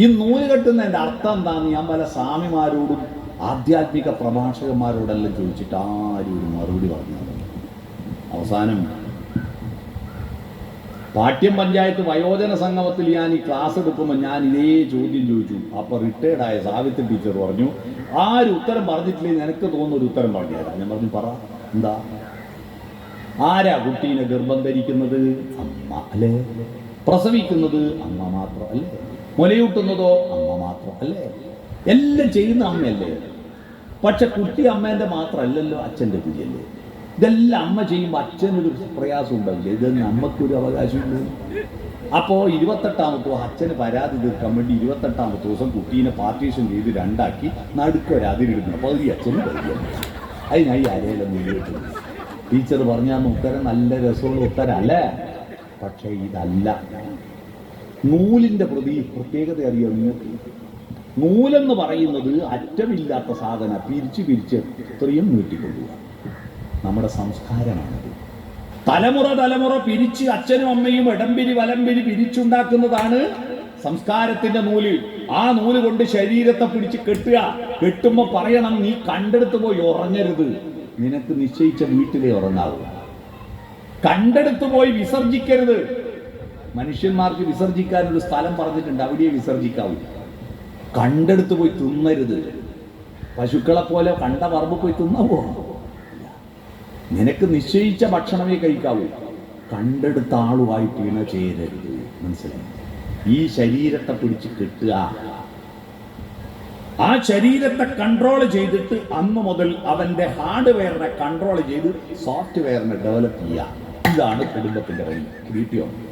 ഈ നൂൽ കെട്ടുന്നതിന്റെ അർത്ഥം എന്താണെന്ന് ഞാൻ പല സ്വാമിമാരോടും ആധ്യാത്മിക പ്രഭാഷകന്മാരോടെല്ലാം ചോദിച്ചിട്ട് ആരും ഒരു മറുപടി പറഞ്ഞു അവസാനം പാട്യം പഞ്ചായത്ത് വയോജന സംഗമത്തിൽ ഞാൻ ഈ ക്ലാസ് എടുക്കുമ്പോൾ ഞാൻ ഇതേ ചോദ്യം ചോദിച്ചു. അപ്പോൾ റിട്ടയർഡ് ആയ സാവിത്രി ടീച്ചർ പറഞ്ഞു ആരും ഉത്തരം പറഞ്ഞിട്ടില്ലെങ്കിൽ നിനക്ക് തോന്നുന്ന ഒരു ഉത്തരം പറഞ്ഞു തരാം ഞാൻ പറഞ്ഞു പറ എന്താ? ആരാ കുട്ടീനെ ഗർഭം ധരിക്കുന്നത്? അമ്മ അല്ലേ? പ്രസവിക്കുന്നത്? അമ്മ മാത്രം അല്ലേ? മുലയൂട്ടുന്നതോ അമ്മ മാത്രം അല്ലേ? എല്ലാം ചെയ്യുന്ന അമ്മയല്ലേ? പക്ഷെ കുട്ടി അമ്മേന്റെ മാത്രമല്ലല്ലോ അച്ഛന്റെ കുഞ്ഞല്ലേ? ഇതെല്ലാം അമ്മ ചെയ്യുമ്പോൾ അച്ഛനൊരു പ്രയാസം ഉണ്ടല്ലേ ഇത് അമ്മക്കൊരു അവകാശമുണ്ട്. അപ്പോൾ ഇരുപത്തെട്ടാമത്തോ അച്ഛന് പരാതി തീർക്കാൻ വേണ്ടി ഇരുപത്തെട്ടാമത്തെ ദിവസം കുട്ടീനെ പാർട്ടീഷൻ ചെയ്ത് രണ്ടാക്കി നടുക്കൊരു അതിരിടുന്നു. അപ്പോൾ ഈ പകുതി അമ്മ അതിനായി ആരെയെല്ലാം മുന്നോട്ട് ടീച്ചർ പറഞ്ഞാൽ ഉത്തരം നല്ല രസമുള്ള ഉത്തരം അല്ലേ പക്ഷേ ഇതല്ല. നൂലിന്റെ പ്രതി പ്രത്യേകത അറിയാം നിങ്ങൾക്ക്? നൂലെന്ന് പറയുന്നത് അറ്റമില്ലാത്ത സാധന പിരിച്ച് പിരിച്ച് എത്രയും നീട്ടിക്കൊള്ളുക നമ്മുടെ സംസ്കാരമാണത്. തലമുറ തലമുറ പിരിച്ച് അച്ഛനും അമ്മയും ഇടംപിരി വലംപിരി പിരിച്ചുണ്ടാക്കുന്നതാണ് സംസ്കാരത്തിന്റെ നൂൽ. ആ നൂൽ കൊണ്ട് ശരീരത്തെ പിടിച്ച് കെട്ടുക. കെട്ടുമ്പോ പറയണം നീ കണ്ടെടുത്ത് പോയി ഉറങ്ങരുത്. നിനക്ക് നിശ്ചയിച്ച വീട്ടിലേ ഉറങ്ങാവൂ. കണ്ടെടുത്ത് പോയി വിസർജിക്കരുത്. മനുഷ്യന്മാർക്ക് വിസർജിക്കാനൊരു സ്ഥലം പറഞ്ഞിട്ടുണ്ട് അവിടെ വിസർജിക്കാവൂ. കണ്ടെടുത്ത് പോയി തിന്നരുത്. പശുക്കളെ പോലെ കണ്ട പറമ്പ് പോയി തിന്നാവോ നിനക്ക് നിശ്ചയിച്ച ഭക്ഷണമേ കഴിക്കാവൂ. കണ്ടെടുത്ത ആളുമായി പിണ ചേരരുത് മനസ്സിലായി? ഈ ശരീരത്തെ പിടിച്ച് കെട്ടുക. ആ ശരീരത്തെ കൺട്രോൾ ചെയ്തിട്ട് അന്ന് മുതൽ അവന്റെ ഹാർഡ്വെയറിനെ കൺട്രോൾ ചെയ്ത് സോഫ്റ്റ്വെയറിനെ ഡെവലപ്പ് ചെയ്യുക. ഇതാണ് കുടുംബത്തിന്റെ വഴി കിട്ടിയോ